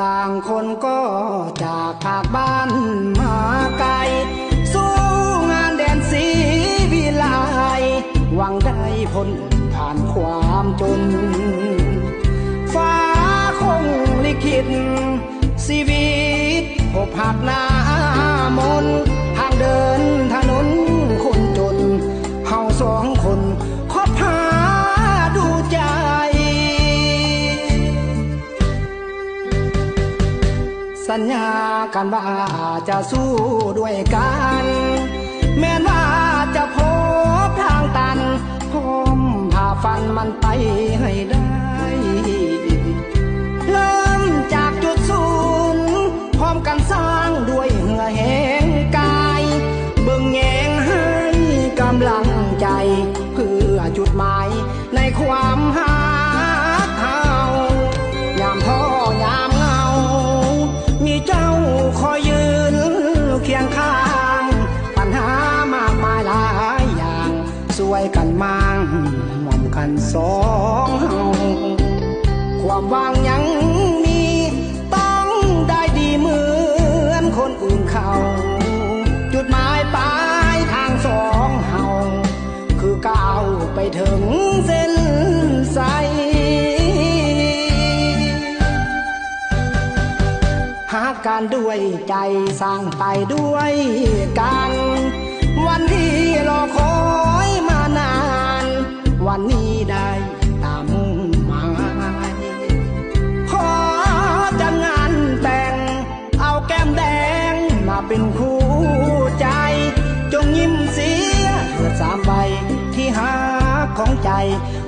ต่างคนก็จากภาคบ้านมาไกล สู้งานแดนสีวิไลหวังได้พ้นผ่านความจน ฟ้าคงลิขิตชีวิตพบหักหน้ามนทางเดินถนนคนจนเฮาสองคน สัญญากันว่าจะสู้ด้วยกัน แม้ว่าจะพบทางตันพร้อมพาฟันมันไปให้ได้ เริ่มจากจุดศูนย์พร้อมกันสร้างด้วยเหงื่อแห้งกายเบิ่งแยงให้กำลังใจ เพื่อจุดหมายในความหา ช่วยกันมั่งหม่อมกันสองเฮาความวังยังมีต้องได้ดีเหมือนคนอื่นเขา จุดหมายปลายทางสองเฮาคือก้าวไปถึงเส้นใสหาการด้วยใจสร้างไปด้วยกัน วันที่รอคอย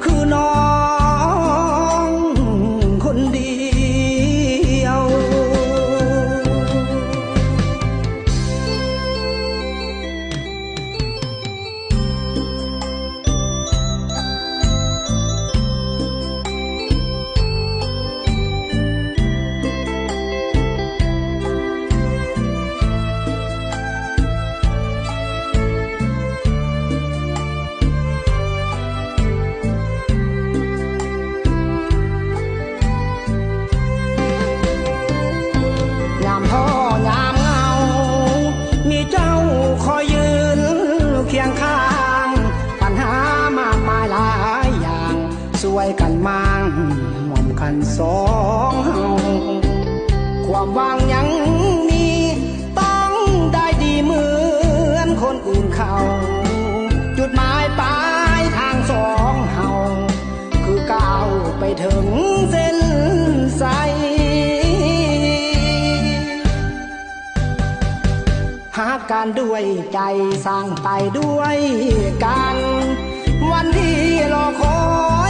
คือน้อง ช่วยกันมั่งหวมกันสองเฮาความวางยังมีต้องได้ดีเหมือนคนอื่นเขา จุดหมายปลายทางสองเฮาคือก้าวไปถึงเส้นสายหาการด้วยใจสร้างไปด้วยกัน วันที่รอคอย